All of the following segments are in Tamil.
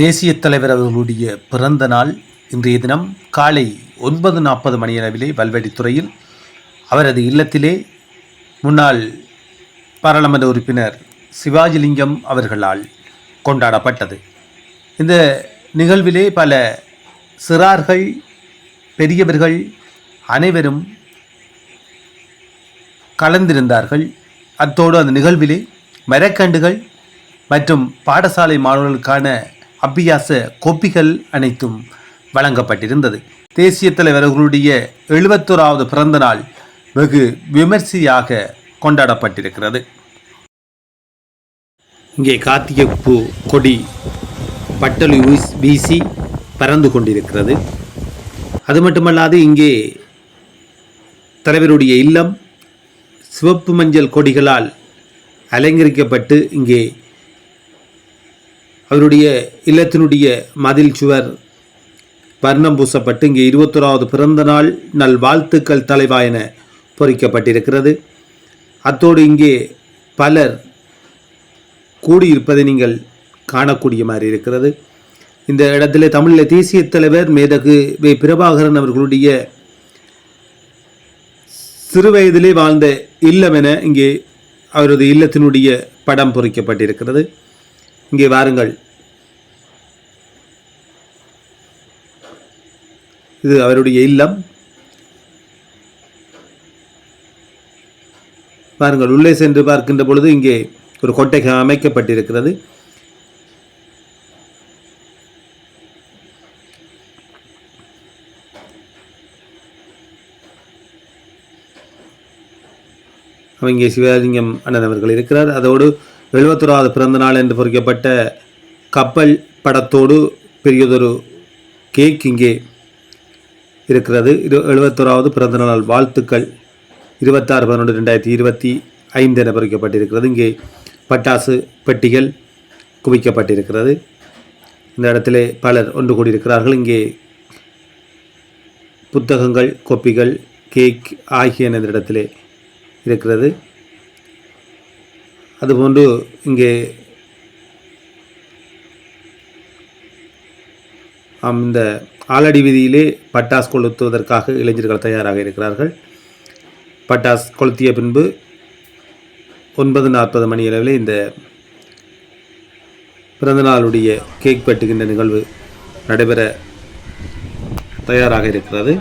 தேசிய தலைவர் அவர்களுடைய பிறந்த நாள் இன்றைய தினம் காலை ஒன்பது நாற்பது மணியளவிலே வல்வெடித்துறையில் அவரது இல்லத்திலே முன்னாள் பாராளுமன்ற உறுப்பினர் சிவாஜிலிங்கம் அவர்களால் கொண்டாடப்பட்டது. இந்த நிகழ்விலே பல சிறார்கள் பெரியவர்கள் அனைவரும் கலந்திருந்தார்கள். அத்தோடு அந்த நிகழ்விலே மரக்கண்டுகள் மற்றும் பாடசாலை மாணவர்களுக்கான அபியாச கோப்பிகள் அனைத்தும் வழங்கப்பட்டிருந்தது. தேசிய தலைவர் அவர்களுடைய எழுபத்தோராவது பிறந்த நாள் வெகு விமர்சையாக கொண்டாடப்பட்டிருக்கிறது. இங்கே கார்த்திகை பூ கொடி பட்டலு வீசி பறந்து கொண்டிருக்கிறது. அது மட்டுமல்லாது இங்கே தலைவருடைய இல்லம் சிவப்பு மஞ்சள் கொடிகளால் அலங்கரிக்கப்பட்டு இங்கே அவருடைய இல்லத்தினுடைய மதில் சுவர் வர்ணம் பூசப்பட்டு இங்கே இருபத்தோராவது பிறந்த நாள் நல் வாழ்த்துக்கள் தலைவா என பொறிக்கப்பட்டிருக்கிறது. அத்தோடு இங்கே பலர் கூடியிருப்பதை நீங்கள் காணக்கூடிய மாதிரி இருக்கிறது. இந்த இடத்துல தமிழில் தேசிய தலைவர் மேதகு வே. பிரபாகரன் அவர்களுடைய சிறுவயதிலே வாழ்ந்த இல்லம் என இங்கே அவரது இல்லத்தினுடைய படம் பொறிக்கப்பட்டிருக்கிறது. இங்கே வாருங்கள். இது அவருடைய இல்லம். பாருங்கள் உள்ளே சென்று பார்க்கின்ற பொழுது இங்கே ஒரு கொட்டைகள் அமைக்கப்பட்டிருக்கிறது. அவங்க சிவலிங்கம் அண்ணன் அவர்கள் இருக்கிறார். அதோடு எழுபத்தொராவது பிறந்த நாள் என்று பொறிக்கப்பட்ட கப்பல் படத்தோடு பெரியதொரு கேக் இங்கே இருக்கிறது. இரு எழுபத்தோராவது பிறந்த நாள் வாழ்த்துக்கள். இருபத்தாறு பதினொன்று ரெண்டாயிரத்தி இருபத்தி ஐந்து என பொறிக்கப்பட்டிருக்கிறது. இங்கே பட்டாசு பெட்டிகள் குவிக்கப்பட்டிருக்கிறது. இந்த இடத்துல பலர் ஒன்று கூடியிருக்கிறார்கள். இங்கே புத்தகங்கள் கொப்பிகள் கேக் ஆகியன இந்த இடத்திலே இருக்கிறது. அதுபோன்று இங்கே இந்த ஆலடி வீதியிலே பட்டாஸ் கொளுத்துவதற்காக இளைஞர்கள் தயாராக இருக்கிறார்கள். பட்டாஸ் கொளுத்திய பின்பு ஒன்பது நாற்பது மணி அளவில் இந்த பிறந்தநாளுடைய கேக் வெட்டுகின்ற நிகழ்வு நடைபெற தயாராக இருக்கிறது.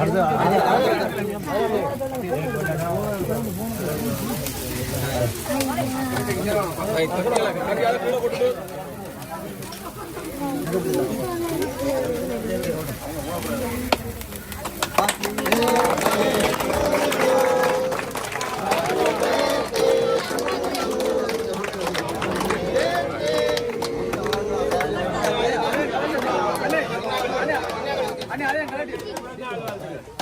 ಅರ್ಧ 아니 아니 아니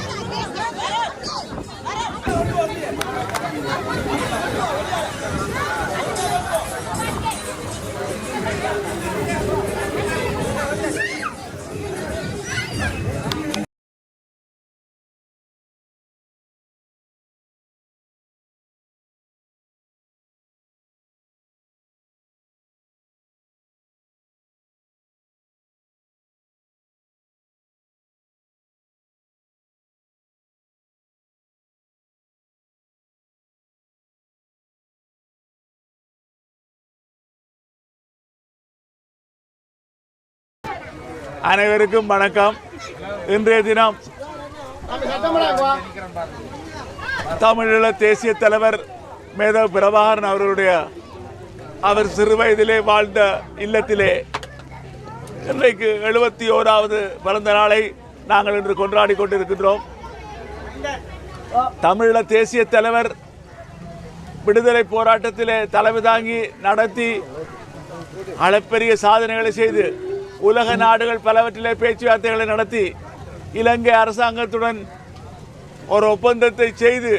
அனைவருக்கும் வணக்கம். இன்றைய தினம் தமிழீழ தேசிய தலைவர் மேதவ பிரபாகரன் அவர்களுடைய அவர் சிறு வயதிலே வாழ்ந்த இல்லத்திலே இன்றைக்கு எழுபத்தி ஓராவது பிறந்த நாளை நாங்கள் இன்று கொண்டாடி கொண்டிருக்கின்றோம். தமிழீழ தேசிய தலைவர் விடுதலை போராட்டத்திலே தலைமை தாங்கி நடத்தி அளப்பெரிய சாதனைகளை செய்து உலக நாடுகள் பலவற்றிலே பேச்சுவார்த்தைகளை நடத்தி இலங்கை அரசாங்கத்துடன் ஒரு ஒப்பந்தத்தை செய்து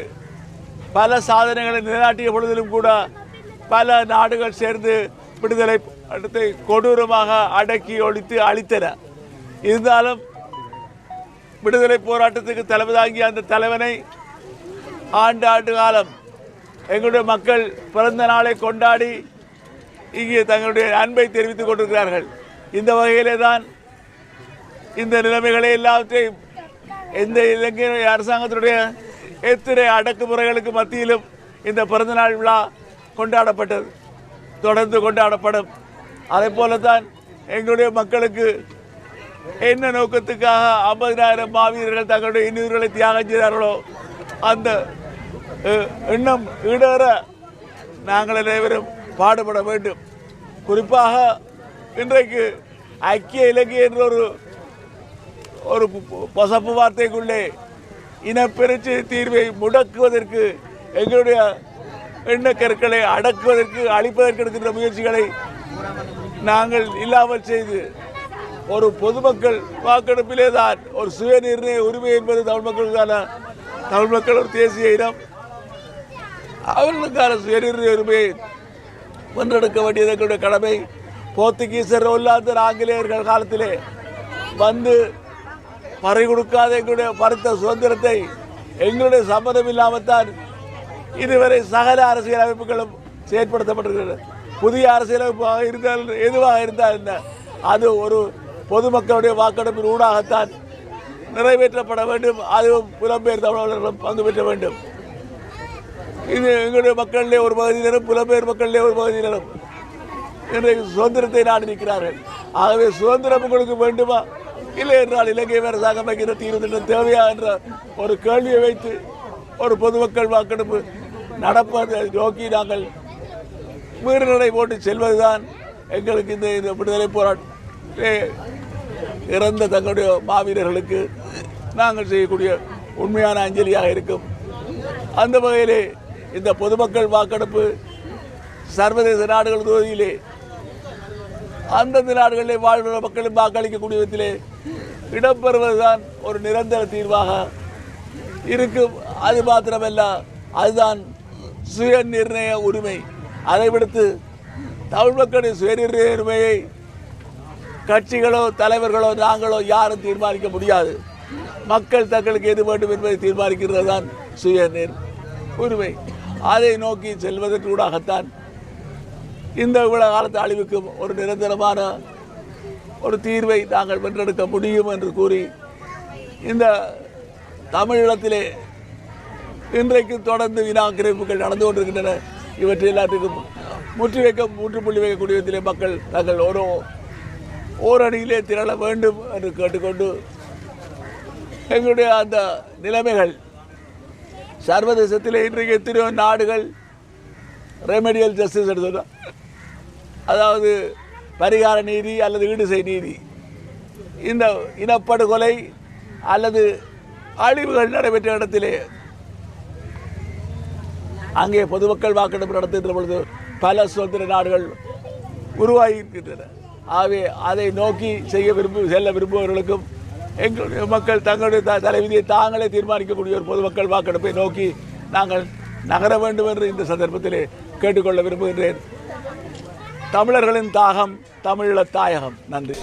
பல சாதனைகளை நிலைநாட்டிய பொழுதிலும் கூட பல நாடுகள் சேர்ந்து விடுதலை போராட்டத்தை கொடூரமாக அடக்கி ஒழித்து அழித்தன. இருந்தாலும் விடுதலை போராட்டத்துக்கு தலைமை தாங்கிய அந்த தலைவனை ஆண்டு ஆண்டு காலம் எங்களுடைய மக்கள் பிறந்த நாளை கொண்டாடி இங்கே தங்களுடைய அன்பை தெரிவித்துக் கொண்டிருக்கிறார்கள். இந்த வகையிலே தான் இந்த நிலைமைகளை எல்லாவற்றையும் இந்த இலங்கை அரசாங்கத்தினுடைய எத்தனை அடக்குமுறைகளுக்கு மத்தியிலும் இந்த பிறந்தநாள் விழா கொண்டாடப்பட்டது. தொடர்ந்து கொண்டாடப்படும். அதே போலத்தான் எங்களுடைய மக்களுக்கு என்ன நோக்கத்துக்காக ஐம்பதினாயிரம் மாவீரர்கள் தங்களுடைய இன்னுயிர்களை தியாகம் செய்தார்களோ அந்த எண்ணம் ஈடேற நாங்கள் அனைவரும் பாடுபட வேண்டும். குறிப்பாக இன்றைக்கு ஐக்கிய இலங்கை என்ற ஒரு ஒரு பொசப்பு வார்த்தைக்குள்ளே இனப்பெருச்சி தீர்வை முடக்குவதற்கு எங்களுடைய எண்ணக்கருக்களை அடக்குவதற்கு அழிப்பதற்கு எடுக்கின்ற முயற்சிகளை நாங்கள் இல்லாமல் செய்து ஒரு பொதுமக்கள் வாக்கெடுப்பிலே தான் ஒரு சுயநிர்ணய உரிமை என்பது தமிழ் மக்களுக்கான தமிழ் மக்கள் ஒரு தேசிய இனம். அவர்களுக்கான சுயநிர்ணய உரிமையை வென்றெடுக்க வேண்டியது எங்களுடைய கடமை. போர்த்துகீசர் ஒல்லாந்தர் ஆங்கிலேயர்கள் காலத்திலே வந்து பறை கொடுக்காத எங்களுடைய பருத்த சுதந்திரத்தை எங்களுடைய சம்மதம் இல்லாமல்தான் இதுவரை சகல அரசியல் அமைப்புகளும் செயற்படுத்தப்பட்டிருக்கிறது. புதிய அரசியலமைப்பாக இருந்தால் எதுவாக இருந்தால் என்ன? அது ஒரு பொதுமக்களுடைய வாக்கெடுப்பின் ஊடாகத்தான் நிறைவேற்றப்பட வேண்டும். அதுவும் புலம்பெயர் தமிழர்களும் பங்கு பெற்ற வேண்டும். இது எங்களுடைய மக்களிலே ஒரு பகுதியினரும் புலம்பெயர் மக்களிலே ஒரு பகுதியினரும். இன்றைக்கு சுதந்திரத்தை நாடி நிற்கிறார்கள். ஆகவே சுதந்திரம் உங்களுக்கு வேண்டுமா? இல்லை என்றால் இலங்கை அரசாங்கம் வைக்கிற தீர்வு திட்டம் தேவையா என்ற ஒரு கேள்வியை வைத்து ஒரு பொதுமக்கள் வாக்கெடுப்பு நடப்பதை நோக்கி நாங்கள் மீறுநடை போட்டு செல்வதுதான் எங்களுக்கு இந்த இந்த விடுதலை போராட்ட இறந்த தங்களுடைய மாவீரர்களுக்கு நாங்கள் செய்யக்கூடிய உண்மையான அஞ்சலியாக இருக்கும். அந்த வகையிலே இந்த பொதுமக்கள் வாக்கெடுப்பு சர்வதேச நாடுகள் தொகுதியிலே அந்தந்த நாடுகளிலே வாழ்கிற மக்களும் வாக்களிக்கக்கூடிய விதத்திலே இடம்பெறுவதுதான் ஒரு நிரந்தர தீர்வாக இருக்கும். அது மாத்திரமல்ல அதுதான் சுய நிர்ணய உரிமை. அதை விடுத்து தமிழ் மக்களின் சுய நிர்ணய உரிமையை கட்சிகளோ தலைவர்களோ நாங்களோ யாரும் தீர்மானிக்க முடியாது. மக்கள் தங்களுக்கு எது வேண்டும் என்பதை தீர்மானிக்கிறது தான் சுய உரிமை. அதை நோக்கி செல்வதற்கூடாகத்தான் இந்த இவ்வளவு காலத்து அழிவுக்கும் ஒரு நிரந்தரமான ஒரு தீர்வை நாங்கள் வென்றெடுக்க முடியும் என்று கூறி இந்த தமிழீழத்திலே இன்றைக்கு தொடர்ந்து வினாக்கிரமிப்புகள் நடந்து கொண்டிருக்கின்றன. இவற்றை எல்லாத்துக்கும் முற்றி வைக்க முற்றுப்புள்ளி வைக்கக்கூடிய விதத்திலே மக்கள் தங்கள் ஒரு ஓரணியிலே திரள வேண்டும் என்று கேட்டுக்கொண்டு எங்களுடைய அந்த நிலைமைகள் சர்வதேசத்திலே இன்றைக்கு எத்தனையோ நாடுகள் ரெமெடியல் ஜஸ்டிஸ் எடுத்து அதாவது பரிகார நீதி அல்லது ஈடுசை நீதி. இந்த இனப்படுகொலை அல்லது அழிவுகள் நடைபெற்ற இடத்திலே அங்கே பொதுமக்கள் வாக்கெடுப்பு நடத்துகின்ற பொழுது பல சுதந்திர நாடுகள் உருவாகி ஆகவே அதை நோக்கி செய்ய விரும்பு செல்ல விரும்புபவர்களுக்கும் எங்களுடைய மக்கள் தங்களுடைய த தலைவிதியை தாங்களே தீர்மானிக்கக்கூடிய ஒரு பொதுமக்கள் வாக்கெடுப்பை நோக்கி நாங்கள் நகர வேண்டும் என்று இந்த சந்தர்ப்பத்திலே கேட்டுக்கொள்ள விரும்புகின்றேன். தமிழர்களின் தாகம் தமிழீழ தாயகம். நன்றி.